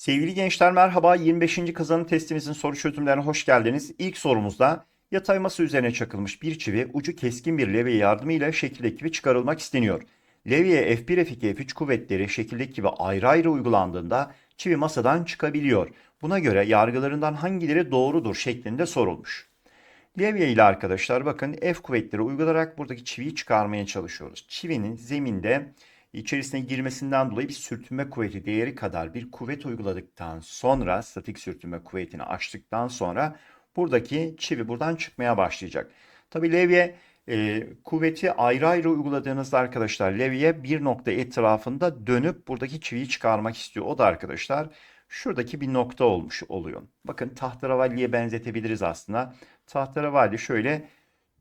Sevgili gençler merhaba. 25. kazanım testimizin soru çözümlerine hoş geldiniz. İlk sorumuzda yatay masa üzerine çakılmış bir çivi ucu keskin bir levye yardımıyla şekildeki gibi çıkarılmak isteniyor. Levyeye F1, F2, F3 kuvvetleri şekildeki gibi ayrı ayrı uygulandığında çivi masadan çıkabiliyor. Buna göre yargılarından hangileri doğrudur şeklinde sorulmuş. Levye ile arkadaşlar bakın F kuvvetleri uygulayarak buradaki çiviyi çıkarmaya çalışıyoruz. Çivinin zeminde içerisine girmesinden dolayı bir sürtünme kuvveti değeri kadar bir kuvvet uyguladıktan sonra statik sürtünme kuvvetini açtıktan sonra buradaki çivi buradan çıkmaya başlayacak. Tabi levye e, kuvveti ayrı ayrı uyguladığınızda arkadaşlar levye bir nokta etrafında dönüp buradaki çiviyi çıkarmak istiyor. O da arkadaşlar şuradaki bir nokta olmuş oluyor. Bakın tahterevalliye benzetebiliriz aslında. Tahterevalli şöyle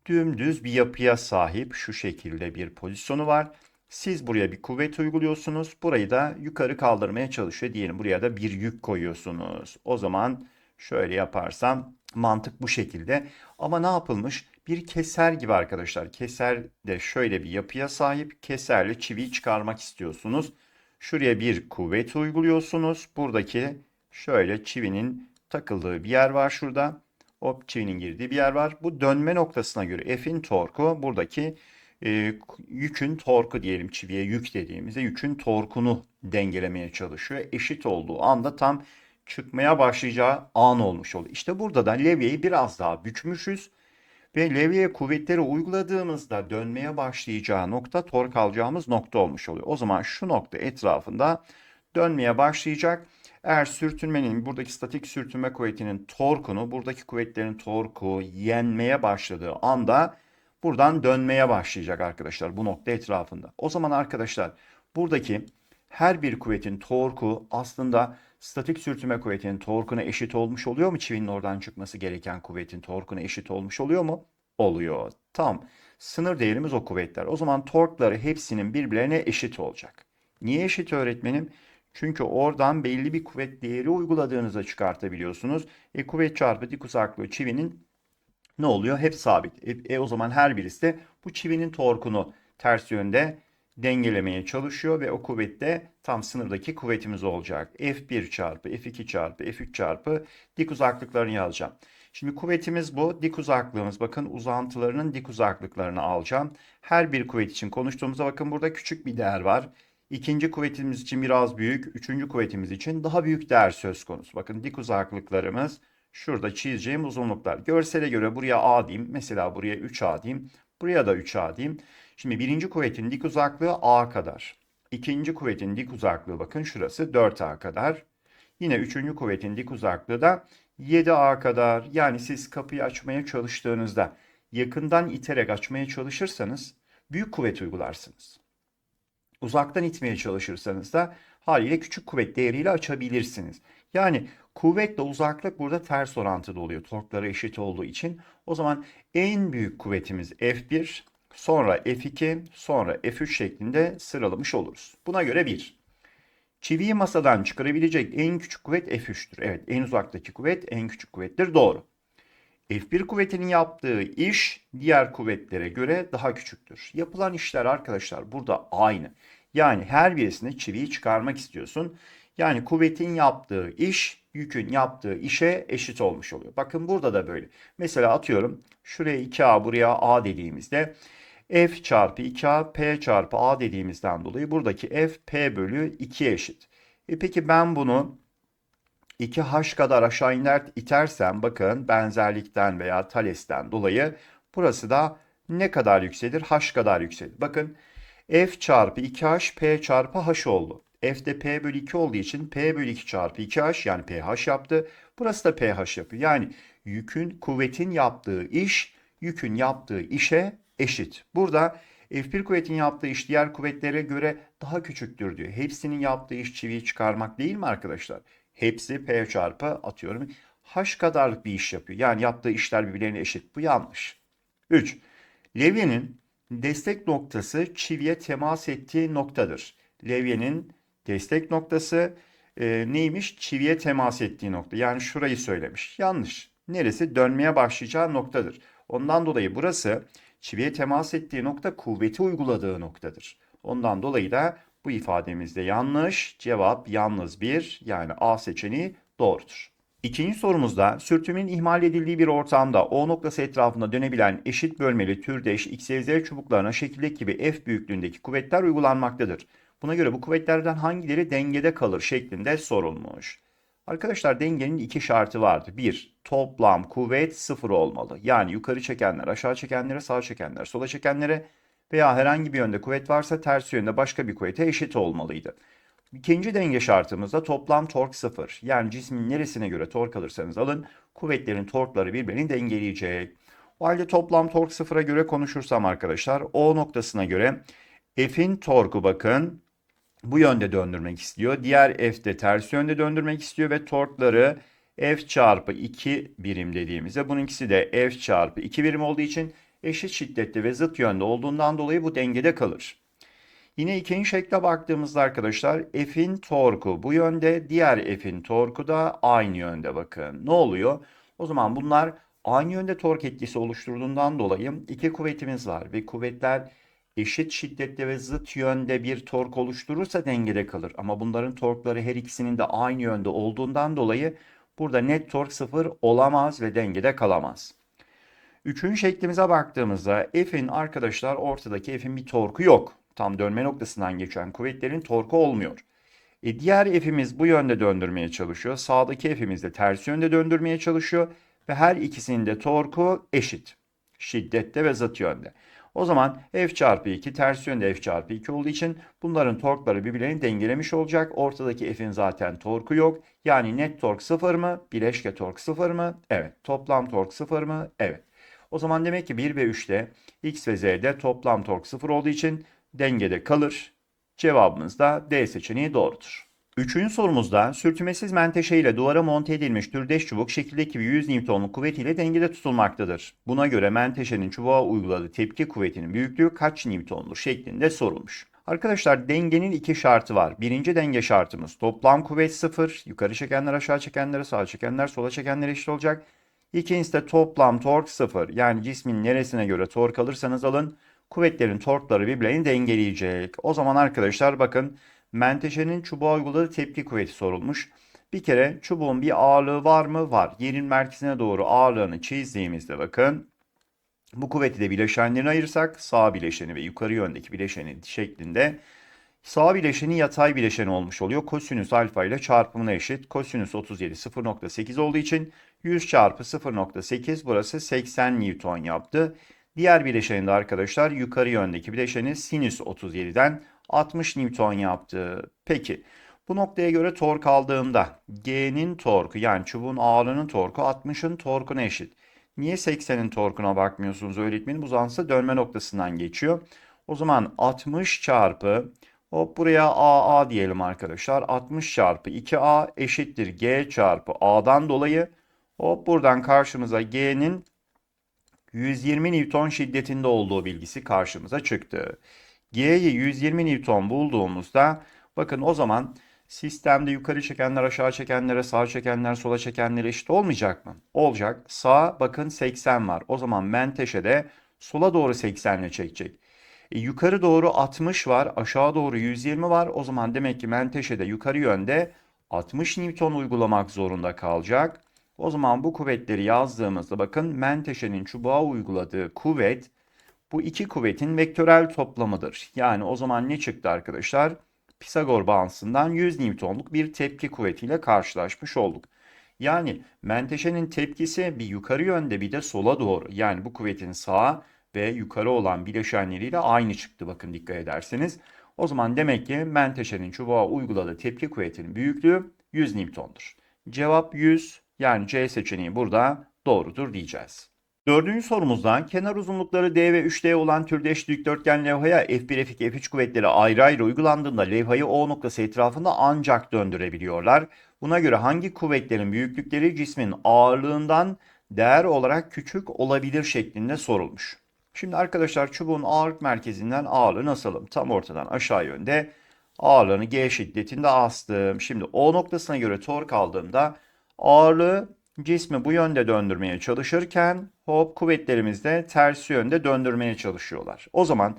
dümdüz bir yapıya sahip şu şekilde bir pozisyonu var. Siz buraya bir kuvvet uyguluyorsunuz. Burayı da yukarı kaldırmaya çalışıyor. Diyelim buraya da bir yük koyuyorsunuz. O zaman şöyle yaparsam mantık bu şekilde. Ama ne yapılmış? Bir keser gibi arkadaşlar. Keser de şöyle bir yapıya sahip. Keserle çiviyi çıkarmak istiyorsunuz. Şuraya bir kuvvet uyguluyorsunuz. Buradaki şöyle çivinin takıldığı bir yer var şurada. Hop çivinin girdiği bir yer var. Bu dönme noktasına göre F'in torku buradaki e, yükün torku diyelim çiviye yük dediğimizde yükün torkunu dengelemeye çalışıyor. Eşit olduğu anda tam çıkmaya başlayacağı an olmuş oluyor. İşte burada da levyeyi biraz daha bükmüşüz ve levyeye kuvvetleri uyguladığımızda dönmeye başlayacağı nokta tork alacağımız nokta olmuş oluyor. O zaman şu nokta etrafında dönmeye başlayacak. Eğer sürtünmenin buradaki statik sürtünme kuvvetinin torkunu buradaki kuvvetlerin torku yenmeye başladığı anda buradan dönmeye başlayacak arkadaşlar bu nokta etrafında. O zaman arkadaşlar buradaki her bir kuvvetin torku aslında statik sürtünme kuvvetinin torkuna eşit olmuş oluyor mu? Çivinin oradan çıkması gereken kuvvetin torkuna eşit olmuş oluyor mu? Oluyor. Tam. Sınır değerimiz o kuvvetler. O zaman torkları hepsinin birbirlerine eşit olacak. Niye eşit öğretmenim? Çünkü oradan belli bir kuvvet değeri uyguladığınızda çıkartabiliyorsunuz. E, kuvvet çarpı dik uzaklığı çivinin ne oluyor? Hep sabit. E, e, o zaman her birisi de bu çivinin torkunu ters yönde dengelemeye çalışıyor ve o kuvvette tam sınırdaki kuvvetimiz olacak. F1 çarpı F2 çarpı F3 çarpı dik uzaklıklarını yazacağım. Şimdi kuvvetimiz bu. Dik uzaklığımız bakın uzantılarının dik uzaklıklarını alacağım. Her bir kuvvet için konuştuğumuzda bakın burada küçük bir değer var. İkinci kuvvetimiz için biraz büyük, üçüncü kuvvetimiz için daha büyük değer söz konusu. Bakın dik uzaklıklarımız şurada çizeceğim uzunluklar. Görsele göre buraya A diyeyim. Mesela buraya 3A diyeyim. Buraya da 3A diyeyim. Şimdi birinci kuvvetin dik uzaklığı A kadar. İkinci kuvvetin dik uzaklığı bakın şurası 4A kadar. Yine üçüncü kuvvetin dik uzaklığı da 7A kadar. Yani siz kapıyı açmaya çalıştığınızda yakından iterek açmaya çalışırsanız büyük kuvvet uygularsınız. Uzaktan itmeye çalışırsanız da haliyle küçük kuvvet değeriyle açabilirsiniz. Yani kuvvetle uzaklık burada ters orantıda oluyor. Torkları eşit olduğu için. O zaman en büyük kuvvetimiz F1, sonra F2, sonra F3 şeklinde sıralamış oluruz. Buna göre 1. Çiviyi masadan çıkarabilecek en küçük kuvvet F3'tür. Evet en uzaktaki kuvvet en küçük kuvvettir. Doğru. F1 kuvvetinin yaptığı iş diğer kuvvetlere göre daha küçüktür. Yapılan işler arkadaşlar burada aynı. Yani her birisinde çiviyi çıkarmak istiyorsun. Yani kuvvetin yaptığı iş yükün yaptığı işe eşit olmuş oluyor. Bakın burada da böyle. Mesela atıyorum şuraya 2A buraya A dediğimizde F çarpı 2A P çarpı A dediğimizden dolayı buradaki F P bölü 2'ye eşit. E peki ben bunu 2H kadar aşağı iner, itersem bakın benzerlikten veya Thales'ten dolayı burası da ne kadar yükselir? H kadar yükselir. Bakın F çarpı 2H P çarpı H oldu. F de P bölü 2 olduğu için P bölü 2 çarpı 2H yani PH yaptı. Burası da PH yapıyor. Yani yükün, kuvvetin yaptığı iş yükün yaptığı işe eşit. Burada F1 kuvvetin yaptığı iş diğer kuvvetlere göre daha küçüktür diyor. Hepsinin yaptığı iş çiviyi çıkarmak değil mi arkadaşlar? Hepsi P çarpı atıyorum H kadarlık bir iş yapıyor. Yani yaptığı işler birbirlerine eşit. Bu yanlış. 3. Levyenin destek noktası çiviye temas ettiği noktadır. Levyenin destek noktası e, neymiş? Çiviye temas ettiği nokta. Yani şurayı söylemiş. Yanlış. Neresi? Dönmeye başlayacağı noktadır. Ondan dolayı burası çiviye temas ettiği nokta kuvveti uyguladığı noktadır. Ondan dolayı da Bu ifademiz de yanlış. Cevap yalnız bir yani A seçeneği doğrudur. İkinci sorumuzda sürtünmenin ihmal edildiği bir ortamda O noktası etrafında dönebilen eşit bölmeli türdeş X, Y, Z çubuklarına şekildeki gibi F büyüklüğündeki kuvvetler uygulanmaktadır. Buna göre bu kuvvetlerden hangileri dengede kalır şeklinde sorulmuş. Arkadaşlar dengenin iki şartı vardı. Bir, toplam kuvvet sıfır olmalı. Yani yukarı çekenler, aşağı çekenlere, sağa çekenler, sola çekenlere veya herhangi bir yönde kuvvet varsa ters yönde başka bir kuvvete eşit olmalıydı. İkinci denge şartımızda toplam tork sıfır. Yani cismin neresine göre tork alırsanız alın kuvvetlerin torkları birbirini dengeleyecek. O halde toplam tork sıfıra göre konuşursam arkadaşlar O noktasına göre F'in torku bakın bu yönde döndürmek istiyor. Diğer F de ters yönde döndürmek istiyor ve torkları F çarpı 2 birim dediğimizde bununkisi de F çarpı 2 birim olduğu için eşit şiddette ve zıt yönde olduğundan dolayı bu dengede kalır. Yine ikinci şekle baktığımızda arkadaşlar F'in torku bu yönde, diğer F'in torku da aynı yönde bakın. Ne oluyor? O zaman bunlar aynı yönde tork etkisi oluşturduğundan dolayı iki kuvvetimiz var ve kuvvetler eşit şiddette ve zıt yönde bir tork oluşturursa dengede kalır. Ama bunların torkları her ikisinin de aynı yönde olduğundan dolayı burada net tork sıfır olamaz ve dengede kalamaz. Üçüncü şeklimize baktığımızda F'in arkadaşlar ortadaki F'in bir torku yok. Tam dönme noktasından geçen kuvvetlerin torku olmuyor. E diğer F'imiz bu yönde döndürmeye çalışıyor. Sağdaki F'imiz de ters yönde döndürmeye çalışıyor. Ve her ikisinin de torku eşit. Şiddette ve zıt yönde. O zaman F çarpı 2 ters yönde F çarpı 2 olduğu için bunların torkları birbirlerini dengelemiş olacak. Ortadaki F'in zaten torku yok. Yani net tork sıfır mı? Bileşke tork sıfır mı? Evet. Toplam tork sıfır mı? Evet. O zaman demek ki 1 ve 3'te X ve Z'de toplam tork sıfır olduğu için dengede kalır. Cevabımız da D seçeneği doğrudur. Üçüncü sorumuzda sürtünmesiz menteşe ile duvara monte edilmiş türdeş çubuk şekildeki gibi 100 Newton'luk kuvvet ile dengede tutulmaktadır. Buna göre menteşenin çubuğa uyguladığı tepki kuvvetinin büyüklüğü kaç Newton'dur şeklinde sorulmuş. Arkadaşlar dengenin iki şartı var. Birinci denge şartımız toplam kuvvet sıfır. Yukarı çekenler aşağı çekenlere sağa çekenler sola çekenlere eşit olacak. İkincisi de toplam tork sıfır. Yani cismin neresine göre tork alırsanız alın kuvvetlerin torkları birbirlerini dengeleyecek. O zaman arkadaşlar bakın menteşenin çubuğa uyguladığı tepki kuvveti sorulmuş. Bir kere çubuğun bir ağırlığı var mı? Var. Yerin merkezine doğru ağırlığını çizdiğimizde bakın bu kuvveti de bileşenlerine ayırsak sağ bileşeni ve yukarı yöndeki bileşeni şeklinde sağ bileşeni yatay bileşen olmuş oluyor. Kosinüs alfa ile çarpımına eşit. Kosinüs 37 0.8 olduğu için 100 çarpı 0.8 burası 80 Newton yaptı. Diğer bileşeni de arkadaşlar yukarı yöndeki bileşeni sinüs 37'den 60 Newton yaptı. Peki bu noktaya göre tork aldığımda G'nin torku yani çubuğun ağırlığının torku 60'ın torkuna eşit. Niye 80'in torkuna bakmıyorsunuz öğretmenim? Uzansa dönme noktasından geçiyor. O zaman 60 çarpı hop buraya AA diyelim arkadaşlar. 60 çarpı 2A eşittir G çarpı A'dan dolayı hop buradan karşımıza G'nin 120 Newton şiddetinde olduğu bilgisi karşımıza çıktı. G'yi 120 Newton bulduğumuzda bakın o zaman sistemde yukarı çekenler aşağı çekenlere sağ çekenler sola çekenlere eşit olmayacak mı? Olacak. Sağ bakın 80 var. O zaman menteşe de sola doğru 80 ile çekecek. E, yukarı doğru 60 var. Aşağı doğru 120 var. O zaman demek ki menteşe de yukarı yönde 60 Newton uygulamak zorunda kalacak. O zaman bu kuvvetleri yazdığımızda bakın menteşenin çubuğa uyguladığı kuvvet bu iki kuvvetin vektörel toplamıdır. Yani o zaman ne çıktı arkadaşlar? Pisagor bağıntısından 100 Newton'luk bir tepki kuvvetiyle karşılaşmış olduk. Yani menteşenin tepkisi bir yukarı yönde bir de sola doğru. Yani bu kuvvetin sağa ve yukarı olan bileşenleriyle aynı çıktı bakın dikkat ederseniz. O zaman demek ki menteşenin çubuğa uyguladığı tepki kuvvetinin büyüklüğü 100 Newton'dur. Cevap 100 yani C seçeneği burada doğrudur diyeceğiz. Dördüncü sorumuzda kenar uzunlukları D ve 3D olan türdeş dikdörtgen levhaya F1, F2, F3 kuvvetleri ayrı ayrı uygulandığında levhayı O noktası etrafında ancak döndürebiliyorlar. Buna göre hangi kuvvetlerin büyüklükleri cismin ağırlığından değer olarak küçük olabilir şeklinde sorulmuş. Şimdi arkadaşlar çubuğun ağırlık merkezinden ağırlığını asalım. Tam ortadan aşağı yönde ağırlığını G şiddetinde astım. Şimdi O noktasına göre tork aldığımda ağırlığı cismi bu yönde döndürmeye çalışırken hop kuvvetlerimiz de ters yönde döndürmeye çalışıyorlar. O zaman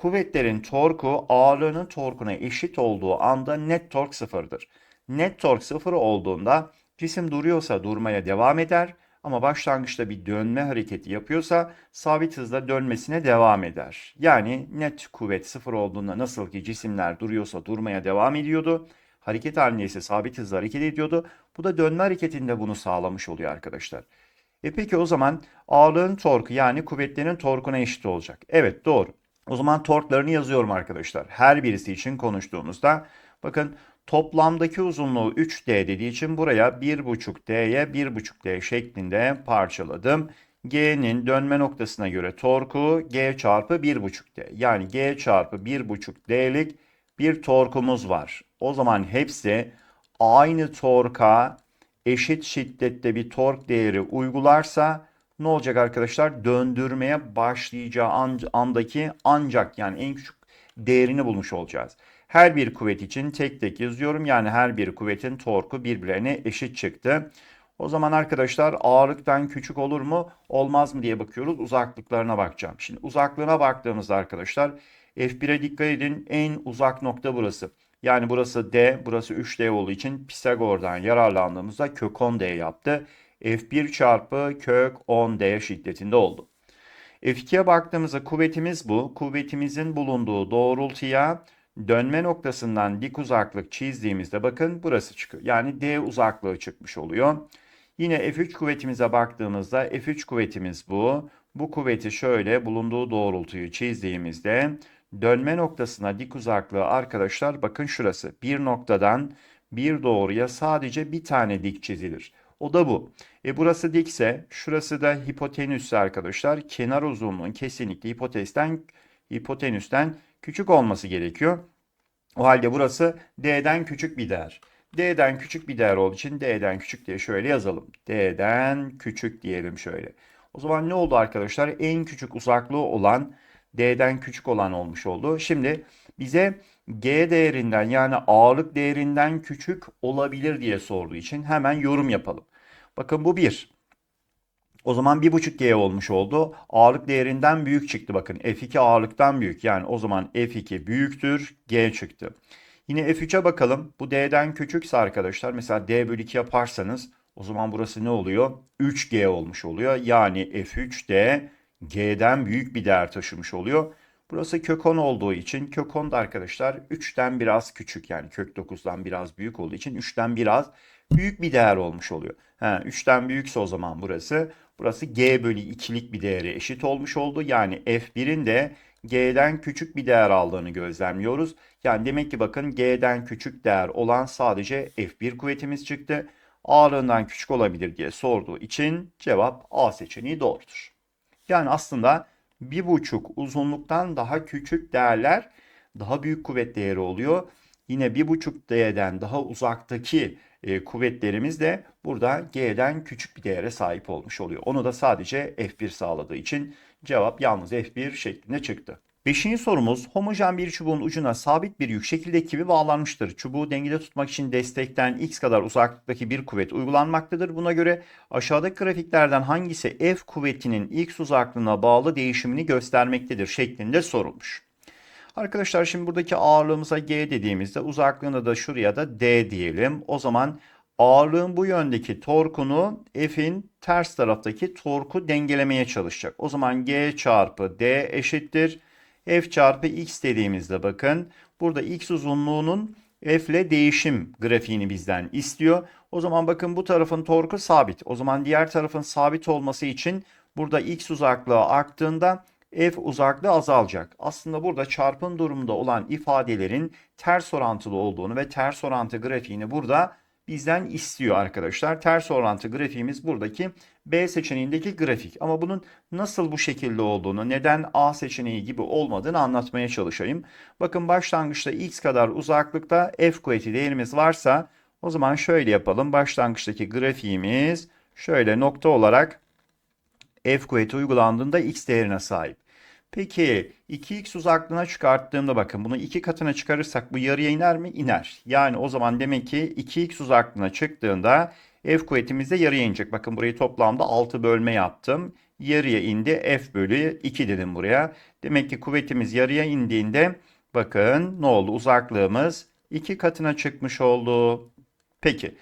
Kuvvetlerin torku ağırlığının torkuna eşit olduğu anda net tork sıfırdır. Net tork sıfır olduğunda cisim duruyorsa durmaya devam eder ama başlangıçta bir dönme hareketi yapıyorsa sabit hızla dönmesine devam eder. Yani net kuvvet sıfır olduğunda nasıl ki cisimler duruyorsa durmaya devam ediyordu. Hareket halinde ise sabit hızla hareket ediyordu. Bu da dönme hareketinde bunu sağlamış oluyor arkadaşlar. E peki o zaman ağırlığın torku yani kuvvetlerin torkuna eşit olacak. Evet doğru. O zaman torklarını yazıyorum arkadaşlar. Her birisi için konuştuğumuzda bakın toplamdaki uzunluğu 3D dediği için buraya 1,5D'ye 1,5D şeklinde parçaladım. G'nin dönme noktasına göre torku G çarpı 1,5D. Yani G çarpı 1,5D'lik bir torkumuz var. O zaman hepsi aynı torka eşit şiddette bir tork değeri uygularsa ne olacak arkadaşlar? Döndürmeye başlayacağı an- andaki ancak yani en küçük değerini bulmuş olacağız. Her bir kuvvet için tek tek yazıyorum. Yani her bir kuvvetin torku birbirlerine eşit çıktı. O zaman arkadaşlar ağırlıktan küçük olur mu olmaz mı diye bakıyoruz. Uzaklıklarına bakacağım. Şimdi uzaklığına baktığımızda arkadaşlar F1'e dikkat edin. En uzak nokta burası. Yani burası D, burası 3D olduğu için Pisagor'dan yararlandığımızda kök 10D yaptı. F1 çarpı kök 10D şiddetinde oldu. F2'ye baktığımızda kuvvetimiz bu. Kuvvetimizin bulunduğu doğrultuya dönme noktasından dik uzaklık çizdiğimizde bakın burası çıkıyor. Yani D uzaklığı çıkmış oluyor. Yine F3 kuvvetimize baktığımızda F3 kuvvetimiz bu. Bu kuvveti şöyle bulunduğu doğrultuyu çizdiğimizde dönme noktasına dik uzaklığı arkadaşlar bakın şurası. Bir noktadan bir doğruya sadece bir tane dik çizilir. O da bu. E burası dikse şurası da hipotenüsse arkadaşlar kenar uzunluğun kesinlikle hipotesten hipotenüsten küçük olması gerekiyor. O halde burası D'den küçük bir değer. D'den küçük bir değer olduğu için D'den küçük diye şöyle yazalım. D'den küçük diyelim şöyle. O zaman ne oldu arkadaşlar? En küçük uzaklığı olan D'den küçük olan olmuş oldu. Şimdi bize G değerinden yani ağırlık değerinden küçük olabilir diye sorduğu için hemen yorum yapalım. Bakın bu 1. O zaman 1,5G olmuş oldu. Ağırlık değerinden büyük çıktı bakın. F2 ağırlıktan büyük. Yani o zaman F2 büyüktür. G çıktı. Yine F3'e bakalım. Bu D'den küçükse arkadaşlar mesela D bölü 2 yaparsanız o zaman burası ne oluyor? 3G olmuş oluyor. Yani F3D G'den büyük bir değer taşımış oluyor. Burası kök 10 olduğu için kök 10 da arkadaşlar 3'ten biraz küçük yani kök 9'dan biraz büyük olduğu için 3'ten biraz büyük bir değer olmuş oluyor. Ha, 3'ten büyükse o zaman burası. Burası G bölü 2'lik bir değere eşit olmuş oldu. Yani F1'in de G'den küçük bir değer aldığını gözlemliyoruz. Yani demek ki bakın G'den küçük değer olan sadece F1 kuvvetimiz çıktı. Ağırlığından küçük olabilir diye sorduğu için cevap A seçeneği doğrudur. Yani aslında bir buçuk uzunluktan daha küçük değerler daha büyük kuvvet değeri oluyor. Yine bir buçuk D'den daha uzaktaki e, kuvvetlerimiz de burada G'den küçük bir değere sahip olmuş oluyor. Onu da sadece F1 sağladığı için cevap yalnız F1 şeklinde çıktı. Beşinci sorumuz homojen bir çubuğun ucuna sabit bir yük şekildeki gibi bağlanmıştır. Çubuğu dengede tutmak için destekten x kadar uzaklıktaki bir kuvvet uygulanmaktadır. Buna göre aşağıdaki grafiklerden hangisi F kuvvetinin x uzaklığına bağlı değişimini göstermektedir şeklinde sorulmuş. Arkadaşlar şimdi buradaki ağırlığımıza G dediğimizde uzaklığına da şuraya da D diyelim. O zaman ağırlığın bu yöndeki torkunu F'in ters taraftaki torku dengelemeye çalışacak. O zaman G çarpı D eşittir. F çarpı X dediğimizde bakın burada X uzunluğunun F ile değişim grafiğini bizden istiyor. O zaman bakın bu tarafın torku sabit. O zaman diğer tarafın sabit olması için burada X uzaklığı arttığında F uzaklığı azalacak. Aslında burada çarpım durumunda olan ifadelerin ters orantılı olduğunu ve ters orantı grafiğini burada bizden istiyor arkadaşlar. Ters orantı grafiğimiz buradaki B seçeneğindeki grafik. Ama bunun nasıl bu şekilde olduğunu, neden A seçeneği gibi olmadığını anlatmaya çalışayım. Bakın başlangıçta x kadar uzaklıkta F kuvveti değerimiz varsa o zaman şöyle yapalım. Başlangıçtaki grafiğimiz şöyle nokta olarak F kuvveti uygulandığında x değerine sahip. Peki 2x uzaklığına çıkarttığımda bakın bunu 2 katına çıkarırsak bu yarıya iner mi? İner. Yani o zaman demek ki 2x uzaklığına çıktığında F kuvvetimiz de yarıya inecek. Bakın burayı toplamda 6 bölme yaptım. yarıya indi. F bölü 2 dedim buraya. Demek ki kuvvetimiz yarıya indiğinde bakın ne oldu? Uzaklığımız 2 katına çıkmış oldu. Peki.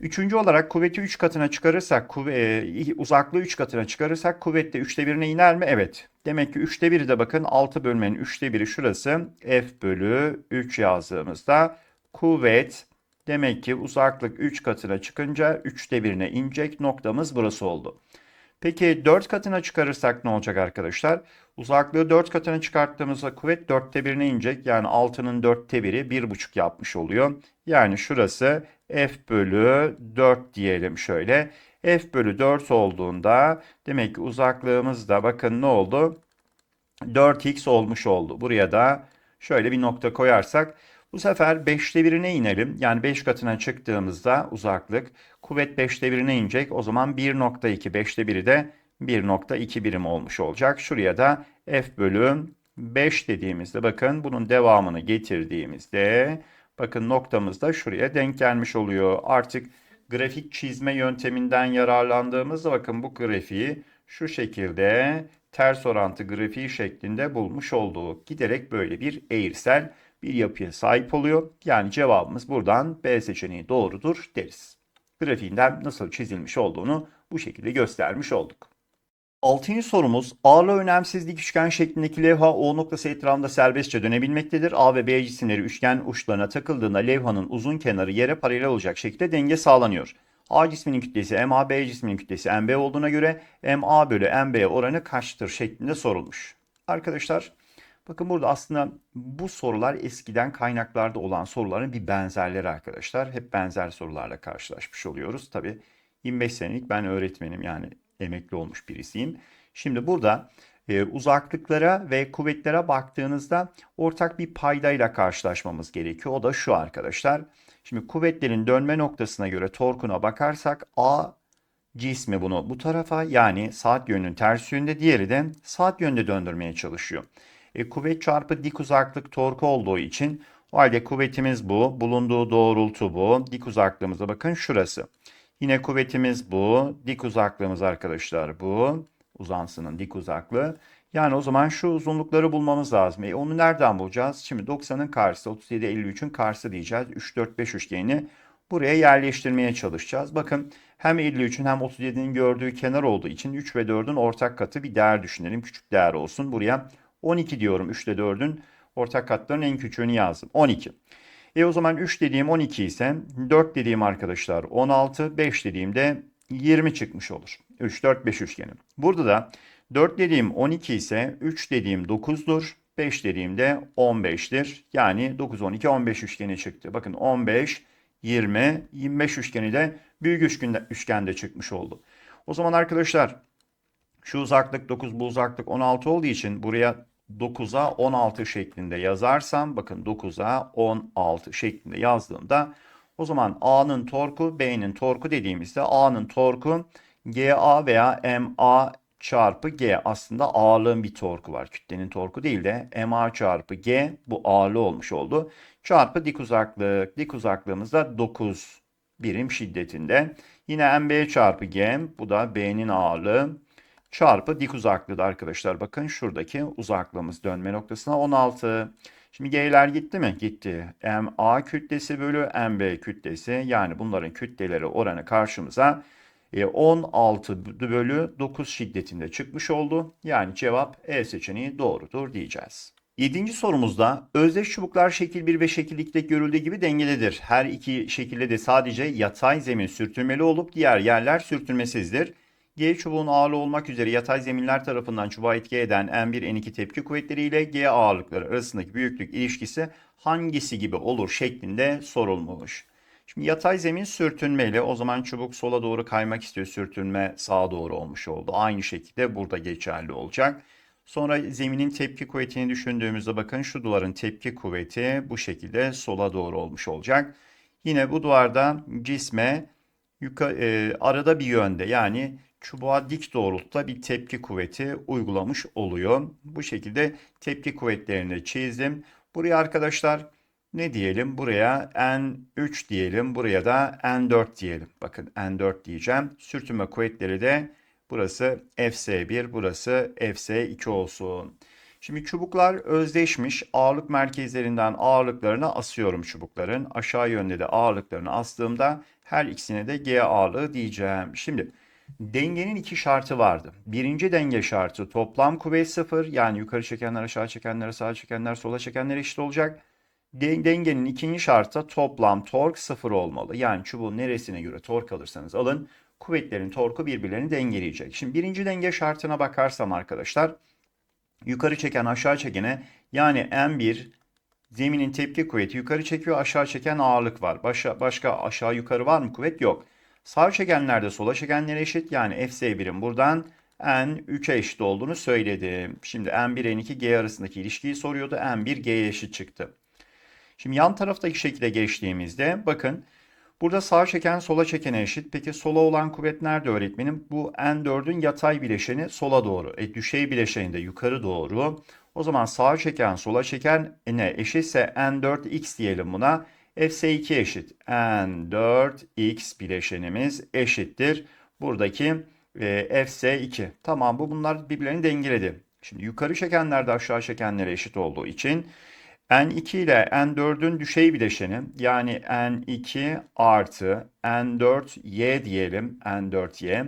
Üçüncü olarak kuvveti 3 katına çıkarırsak, kuvve, e, uzaklığı 3 katına çıkarırsak kuvvet de 3'te 1'ine iner mi? Evet. Demek ki 3'te 1'i de bakın 6 bölmenin 3'te 1'i şurası. F bölü 3 yazdığımızda kuvvet demek ki uzaklık 3 katına çıkınca 3'te 1'ine inecek noktamız burası oldu. Peki 4 katına çıkarırsak ne olacak arkadaşlar? Uzaklığı 4 katına çıkarttığımızda kuvvet 4'te 1'ine inecek. Yani 6'nın 4'te 1'i 1,5 yapmış oluyor. Yani şurası f bölü 4 diyelim şöyle. f bölü 4 olduğunda demek ki uzaklığımız da bakın ne oldu? 4x olmuş oldu. Buraya da şöyle bir nokta koyarsak bu sefer 5'te 1'ine inelim. Yani 5 katına çıktığımızda uzaklık kuvvet 5'te 1'ine inecek. O zaman 1.2 5'te 1'i de 1.2 birim olmuş olacak. Şuraya da f bölü 5 dediğimizde bakın bunun devamını getirdiğimizde bakın noktamız da şuraya denk gelmiş oluyor. Artık grafik çizme yönteminden yararlandığımızda bakın bu grafiği şu şekilde ters orantı grafiği şeklinde bulmuş olduk. Giderek böyle bir eğrisel bir yapıya sahip oluyor. Yani cevabımız buradan B seçeneği doğrudur deriz. Grafiğinden nasıl çizilmiş olduğunu bu şekilde göstermiş olduk. Altıncı sorumuz ağırlığı önemsiz dik üçgen şeklindeki levha O noktası etrafında serbestçe dönebilmektedir. A ve B cisimleri üçgen uçlarına takıldığında levhanın uzun kenarı yere paralel olacak şekilde denge sağlanıyor. A cisminin kütlesi MA, B cisminin kütlesi MB olduğuna göre MA bölü MB oranı kaçtır şeklinde sorulmuş. Arkadaşlar bakın burada aslında bu sorular eskiden kaynaklarda olan soruların bir benzerleri arkadaşlar. Hep benzer sorularla karşılaşmış oluyoruz. Tabi 25 senelik ben öğretmenim yani emekli olmuş birisiyim. Şimdi burada e, uzaklıklara ve kuvvetlere baktığınızda ortak bir paydayla karşılaşmamız gerekiyor. O da şu arkadaşlar. Şimdi kuvvetlerin dönme noktasına göre torkuna bakarsak A cismi bunu bu tarafa yani saat yönünün ters yönünde diğeri de saat yönde döndürmeye çalışıyor. E, kuvvet çarpı dik uzaklık torku olduğu için o halde kuvvetimiz bu. Bulunduğu doğrultu bu. Dik uzaklığımıza bakın şurası. Yine kuvvetimiz bu. Dik uzaklığımız arkadaşlar bu. Uzansının dik uzaklığı. Yani o zaman şu uzunlukları bulmamız lazım. E onu nereden bulacağız? Şimdi 90'ın karşısı 37 53'ün karşısı diyeceğiz. 3 4 5 üçgenini buraya yerleştirmeye çalışacağız. Bakın hem 53'ün hem 37'nin gördüğü kenar olduğu için 3 ve 4'ün ortak katı bir değer düşünelim. Küçük değer olsun. Buraya 12 diyorum. 3 ile 4'ün ortak katlarının en küçüğünü yazdım. 12. E o zaman 3 dediğim 12 ise 4 dediğim arkadaşlar 16, 5 dediğimde 20 çıkmış olur. 3, 4, 5 üçgeni. Burada da 4 dediğim 12 ise 3 dediğim 9'dur. 5 dediğimde 15'tir. Yani 9, 12, 15 üçgeni çıktı. Bakın 15, 20, 25 üçgeni de büyük üçgende, üçgende çıkmış oldu. O zaman arkadaşlar şu uzaklık 9 bu uzaklık 16 olduğu için buraya 9'a 16 şeklinde yazarsam bakın 9'a 16 şeklinde yazdığımda o zaman A'nın torku B'nin torku dediğimizde A'nın torku GA veya MA çarpı G aslında ağırlığın bir torku var. Kütlenin torku değil de MA çarpı G bu ağırlığı olmuş oldu. Çarpı dik uzaklık. Dik uzaklığımız da 9 birim şiddetinde. Yine MB çarpı G bu da B'nin ağırlığı çarpı dik uzaklığı da arkadaşlar bakın şuradaki uzaklığımız dönme noktasına 16. Şimdi G'ler gitti mi? Gitti. MA kütlesi bölü MB kütlesi yani bunların kütleleri oranı karşımıza 16 e, bölü 9 şiddetinde çıkmış oldu. Yani cevap E seçeneği doğrudur diyeceğiz. Yedinci sorumuzda özdeş çubuklar şekil 1 ve şekil 2'de görüldüğü gibi dengededir. Her iki şekilde de sadece yatay zemin sürtünmeli olup diğer yerler sürtünmesizdir. G çubuğun ağırlığı olmak üzere yatay zeminler tarafından çubuğa etki eden N1, N2 tepki kuvvetleri ile G ağırlıkları arasındaki büyüklük ilişkisi hangisi gibi olur şeklinde sorulmuş. Şimdi yatay zemin sürtünmeli. O zaman çubuk sola doğru kaymak istiyor. Sürtünme sağa doğru olmuş oldu. Aynı şekilde burada geçerli olacak. Sonra zeminin tepki kuvvetini düşündüğümüzde bakın şu duvarın tepki kuvveti bu şekilde sola doğru olmuş olacak. Yine bu duvarda cisme yukarı, e, arada bir yönde yani çubuğa dik doğrultuda bir tepki kuvveti uygulamış oluyor. Bu şekilde tepki kuvvetlerini çizdim. Buraya arkadaşlar ne diyelim? Buraya N3 diyelim. Buraya da N4 diyelim. Bakın N4 diyeceğim. Sürtünme kuvvetleri de Burası Fs1, burası Fs2 olsun. Şimdi çubuklar özdeşmiş. Ağırlık merkezlerinden ağırlıklarını asıyorum çubukların. Aşağı yönde de ağırlıklarını astığımda her ikisine de G ağırlığı diyeceğim. Şimdi dengenin iki şartı vardı. Birinci denge şartı toplam kuvvet sıfır. Yani yukarı çekenler aşağı çekenler sağa çekenler sola çekenler eşit olacak. Den- Dengenin ikinci şartı toplam tork sıfır olmalı. Yani çubuğun neresine göre tork alırsanız alın kuvvetlerin torku birbirlerini dengeleyecek. Şimdi birinci denge şartına bakarsam arkadaşlar yukarı çeken aşağı çekene yani M1 zeminin tepki kuvveti yukarı çekiyor aşağı çeken ağırlık var. Başka, başka aşağı yukarı var mı kuvvet? Yok. Sağ çekenlerde sola çekenlere eşit yani Fs1'in buradan N3'e eşit olduğunu söyledim. Şimdi N1 N2 G arasındaki ilişkiyi soruyordu. N1 G'ye eşit çıktı. Şimdi yan taraftaki şekilde geçtiğimizde bakın burada sağ çeken sola çekene eşit. Peki sola olan kuvvet nerede öğretmenim? Bu N4'ün yatay bileşeni sola doğru. E, düşey bileşeni de yukarı doğru. O zaman sağa çeken sola çeken ne eşitse N4x diyelim buna. Fs2 eşit. N4x bileşenimiz eşittir. Buradaki e, Fs2. Tamam bu bunlar birbirlerini dengeledi. Şimdi yukarı çekenler de aşağı çekenlere eşit olduğu için N2 ile N4'ün düşey bileşeni yani N2 artı N4Y diyelim N4Y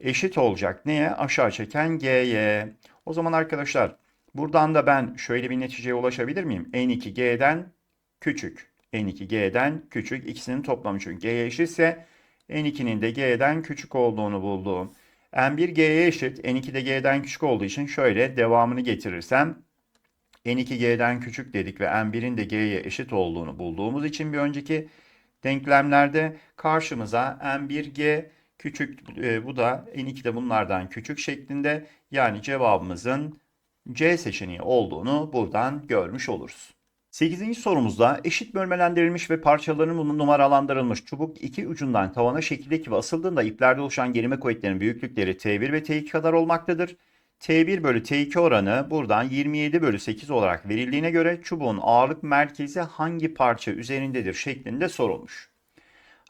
eşit olacak neye? Aşağı çeken G'ye. O zaman arkadaşlar buradan da ben şöyle bir neticeye ulaşabilir miyim? N2 G'den küçük. N2 G'den küçük. İkisinin toplamı çünkü G'ye eşitse N2'nin de G'den küçük olduğunu buldum. N1 G'ye eşit. N2 de G'den küçük olduğu için şöyle devamını getirirsem N2 G'den küçük dedik ve N1'in de G'ye eşit olduğunu bulduğumuz için bir önceki denklemlerde karşımıza N1 G küçük e, bu da N2 de bunlardan küçük şeklinde yani cevabımızın C seçeneği olduğunu buradan görmüş oluruz. 8. sorumuzda eşit bölmelendirilmiş ve parçalarının numaralandırılmış çubuk iki ucundan tavana şekildeki ve asıldığında iplerde oluşan gerime kuvvetlerinin büyüklükleri T1 ve T2 kadar olmaktadır. T1 bölü T2 oranı buradan 27 bölü 8 olarak verildiğine göre çubuğun ağırlık merkezi hangi parça üzerindedir şeklinde sorulmuş.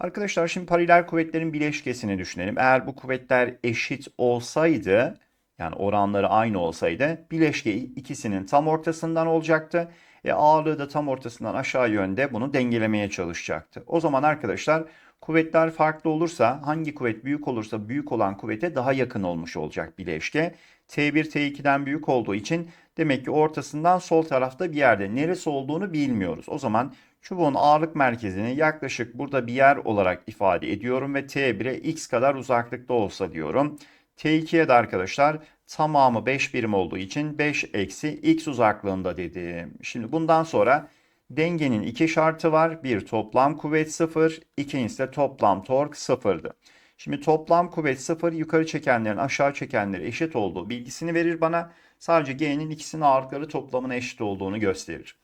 Arkadaşlar şimdi paralel kuvvetlerin bileşkesini düşünelim. Eğer bu kuvvetler eşit olsaydı yani oranları aynı olsaydı bileşke ikisinin tam ortasından olacaktı. E ağırlığı da tam ortasından aşağı yönde bunu dengelemeye çalışacaktı. O zaman arkadaşlar kuvvetler farklı olursa hangi kuvvet büyük olursa büyük olan kuvvete daha yakın olmuş olacak bileşke. T1 T2'den büyük olduğu için demek ki ortasından sol tarafta bir yerde neresi olduğunu bilmiyoruz. O zaman çubuğun ağırlık merkezini yaklaşık burada bir yer olarak ifade ediyorum ve T1'e x kadar uzaklıkta olsa diyorum. T2'ye de arkadaşlar tamamı 5 birim olduğu için 5 eksi x uzaklığında dedim. Şimdi bundan sonra dengenin iki şartı var. Bir toplam kuvvet 0, ikincisi de toplam tork 0'dı. Şimdi toplam kuvvet 0 yukarı çekenlerin aşağı çekenlere eşit olduğu bilgisini verir bana. Sadece G'nin ikisinin ağırlıkları toplamına eşit olduğunu gösterir.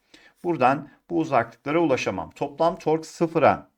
Buradan bu uzaklıklara ulaşamam. Toplam tork 0'a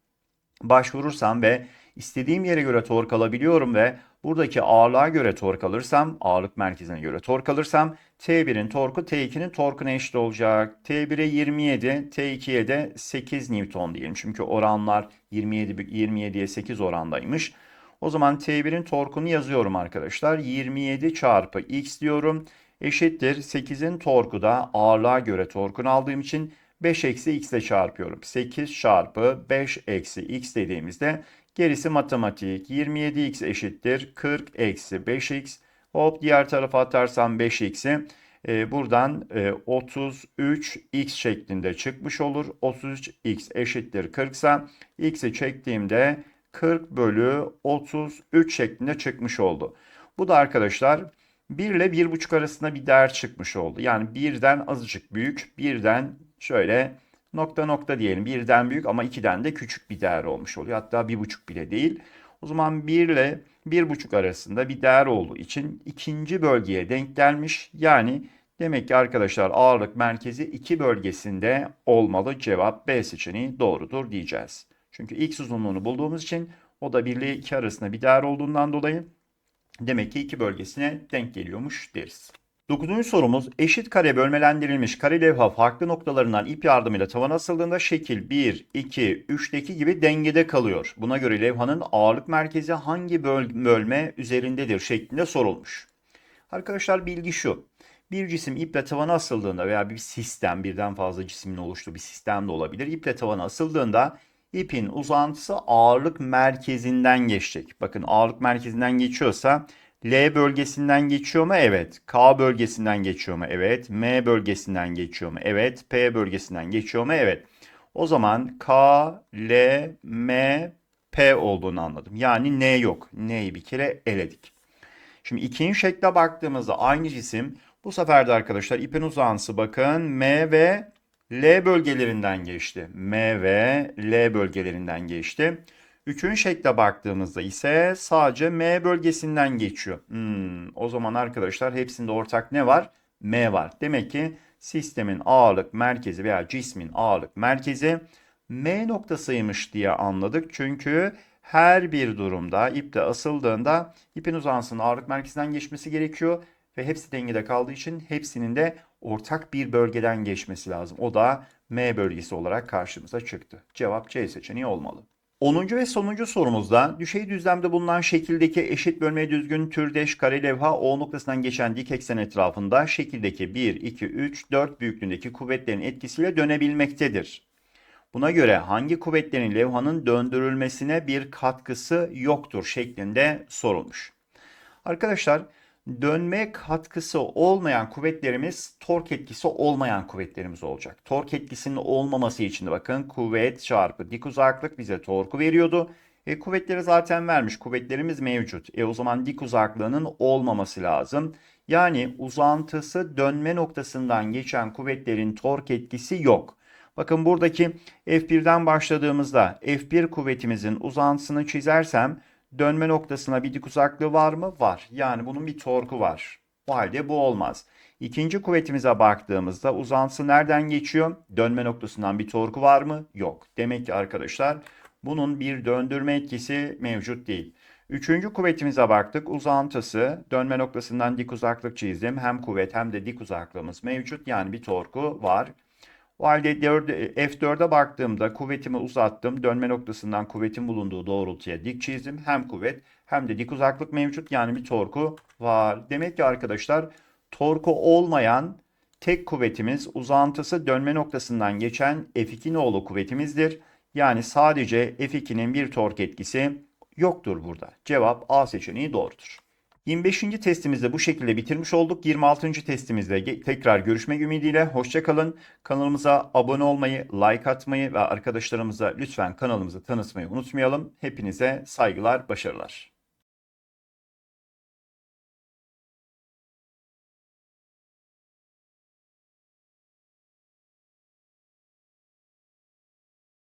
başvurursam ve istediğim yere göre tork alabiliyorum ve buradaki ağırlığa göre tork alırsam, ağırlık merkezine göre tork alırsam T1'in torku T2'nin torkuna eşit olacak. T1'e 27, T2'ye de 8 Newton diyelim. Çünkü oranlar 27 27'ye 8 orandaymış. O zaman T1'in torkunu yazıyorum arkadaşlar. 27 çarpı x diyorum. Eşittir 8'in torku da ağırlığa göre torkunu aldığım için 5 eksi x ile çarpıyorum. 8 çarpı 5 eksi x dediğimizde gerisi matematik. 27x eşittir 40 eksi 5x. Hop diğer tarafa atarsam 5x'i e, buradan e, 33x şeklinde çıkmış olur. 33x eşittir 40 ise x'i çektiğimde 40 bölü 33 şeklinde çıkmış oldu. Bu da arkadaşlar 1 ile 1,5 arasında bir değer çıkmış oldu. Yani birden azıcık büyük, birden şöyle nokta nokta diyelim. Birden büyük ama 2'den de küçük bir değer olmuş oluyor. Hatta 1,5 bile değil. O zaman 1 ile 1,5 arasında bir değer olduğu için ikinci bölgeye denk gelmiş. Yani demek ki arkadaşlar ağırlık merkezi 2 bölgesinde olmalı. Cevap B seçeneği doğrudur diyeceğiz. Çünkü x uzunluğunu bulduğumuz için o da 1 ile 2 arasında bir değer olduğundan dolayı demek ki 2 bölgesine denk geliyormuş deriz. Dokuzuncu sorumuz eşit kare bölmelendirilmiş kare levha farklı noktalarından ip yardımıyla tavana asıldığında şekil 1, 2, 3'teki gibi dengede kalıyor. Buna göre levhanın ağırlık merkezi hangi böl- bölme üzerindedir şeklinde sorulmuş. Arkadaşlar bilgi şu. Bir cisim iple tavana asıldığında veya bir sistem birden fazla cismin oluştuğu bir sistem de olabilir. İple tavana asıldığında ipin uzantısı ağırlık merkezinden geçecek. Bakın ağırlık merkezinden geçiyorsa L bölgesinden geçiyor mu? Evet. K bölgesinden geçiyor mu? Evet. M bölgesinden geçiyor mu? Evet. P bölgesinden geçiyor mu? Evet. O zaman K, L, M, P olduğunu anladım. Yani N yok. N'yi bir kere eledik. Şimdi ikinci şekle baktığımızda aynı cisim bu sefer de arkadaşlar ipin uzantısı bakın M ve L bölgelerinden geçti. M ve L bölgelerinden geçti. Üçüncü şekle baktığımızda ise sadece M bölgesinden geçiyor. Hmm, o zaman arkadaşlar hepsinde ortak ne var? M var. Demek ki sistemin ağırlık merkezi veya cismin ağırlık merkezi M noktasıymış diye anladık. Çünkü her bir durumda ipte asıldığında ipin uzantısının ağırlık merkezinden geçmesi gerekiyor ve hepsi dengede kaldığı için hepsinin de ortak bir bölgeden geçmesi lazım. O da M bölgesi olarak karşımıza çıktı. Cevap C seçeneği olmalı. 10. ve sonuncu sorumuzda düşey düzlemde bulunan şekildeki eşit bölmeye düzgün türdeş kare levha O noktasından geçen dik eksen etrafında şekildeki 1, 2, 3, 4 büyüklüğündeki kuvvetlerin etkisiyle dönebilmektedir. Buna göre hangi kuvvetlerin levhanın döndürülmesine bir katkısı yoktur şeklinde sorulmuş. Arkadaşlar dönme katkısı olmayan kuvvetlerimiz tork etkisi olmayan kuvvetlerimiz olacak. Tork etkisinin olmaması için de bakın kuvvet çarpı dik uzaklık bize torku veriyordu. E, kuvvetleri zaten vermiş. Kuvvetlerimiz mevcut. E o zaman dik uzaklığının olmaması lazım. Yani uzantısı dönme noktasından geçen kuvvetlerin tork etkisi yok. Bakın buradaki F1'den başladığımızda F1 kuvvetimizin uzantısını çizersem dönme noktasına bir dik uzaklığı var mı? Var. Yani bunun bir torku var. O halde bu olmaz. İkinci kuvvetimize baktığımızda uzantısı nereden geçiyor? Dönme noktasından bir torku var mı? Yok. Demek ki arkadaşlar bunun bir döndürme etkisi mevcut değil. Üçüncü kuvvetimize baktık. Uzantısı dönme noktasından dik uzaklık çizdim. Hem kuvvet hem de dik uzaklığımız mevcut. Yani bir torku var. O halde F4'e baktığımda kuvvetimi uzattım. Dönme noktasından kuvvetin bulunduğu doğrultuya dik çizdim. Hem kuvvet hem de dik uzaklık mevcut. Yani bir torku var. Demek ki arkadaşlar torku olmayan tek kuvvetimiz uzantısı dönme noktasından geçen F2 nolu kuvvetimizdir. Yani sadece F2'nin bir tork etkisi yoktur burada. Cevap A seçeneği doğrudur. 25. testimizde bu şekilde bitirmiş olduk. 26. testimizde tekrar görüşmek ümidiyle. Hoşçakalın. Kanalımıza abone olmayı, like atmayı ve arkadaşlarımıza lütfen kanalımızı tanıtmayı unutmayalım. Hepinize saygılar, başarılar.